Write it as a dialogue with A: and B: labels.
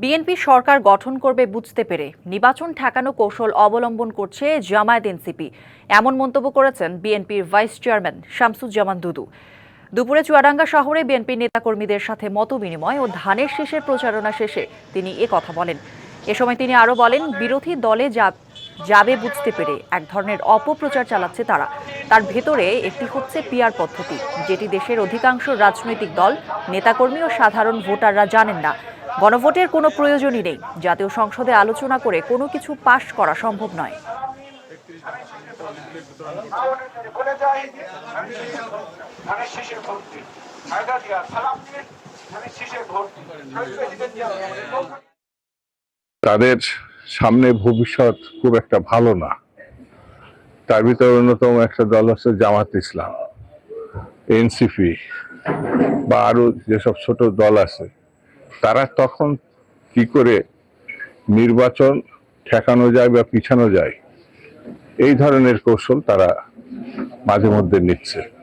A: BNP সরকার গঠন করবে বুঝতে পেরে। নির্বাচন ঠেকানো কৌশল অবলম্বন করছে জামায়াত এনসিপি। এমন মন্তব্য করেছেন বিএনপির ভাইস চেয়ারম্যান শামসুজ্জামান দুদু। দুপুরে চুয়াডাঙ্গা শহরে বিএনপি নেতাকর্মীদের সাথে মত বিনিময় ও ধানের শীষের প্রচারণা শেষে তিনি এ কথা বলেন। এ সময় তিনি আরও বলেন, বিরোধী দলে যা- যাবে বুঝতে পেরে এক ধরনের অপপ্রচার চালাচ্ছে তারা। তার ভেতরে একটি হচ্ছে পিয়ার পদ্ধতি, যেটি দেশের অধিকাংশ রাজনৈতিক দল, নেতাকর্মী ও সাধারণ ভোটাররা জানেন না। গণভোটের কোনো প্রয়োজনই নেই। জাতীয় সংসদে আলোচনা করে কোনো কিছু পাশ করা সম্ভব নয়।
B: তাদের সামনে ভবিষ্যৎ খুব একটা ভালো না। তার ভিতরে অন্যতম একটা দল হচ্ছে জামাত ইসলাম, এনসিপি, বা আরও যেসব ছোট দল আছে। তারা তখন কি করে নির্বাচন ঠেকানো যায় বা পিছানো যায়? এই ধরনের কৌশল তারা মাঝে মধ্যে নিচ্ছে।